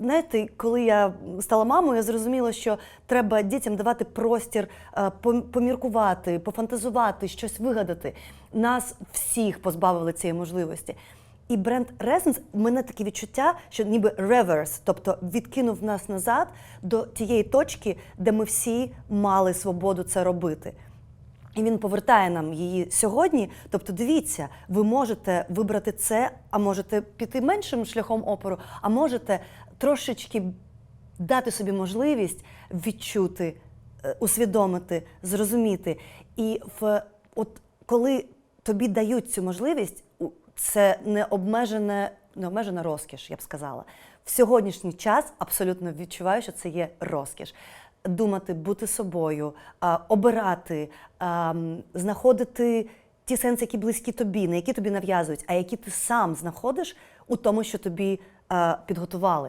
знаєте, коли я стала мамою, я зрозуміла, що треба дітям давати простір е, поміркувати, пофантазувати, щось вигадати. Нас всіх позбавили цієї можливості. І бренд Resonance, в мене таке відчуття, що ніби реверс, тобто відкинув нас назад до тієї точки, де ми всі мали свободу це робити. І він повертає нам її сьогодні. Тобто, дивіться, ви можете вибрати це, а можете піти меншим шляхом опору, а можете трошечки дати собі можливість відчути, е, усвідомити, зрозуміти. І в от коли тобі дають цю можливість, це не обмежене, не обмежена розкіш, я б сказала. В сьогоднішній час абсолютно відчуваю, що це є розкіш. Думати, бути собою, обирати, знаходити ті сенси, які близькі тобі, не які тобі нав'язують, а які ти сам знаходиш у тому, що тобі підготували.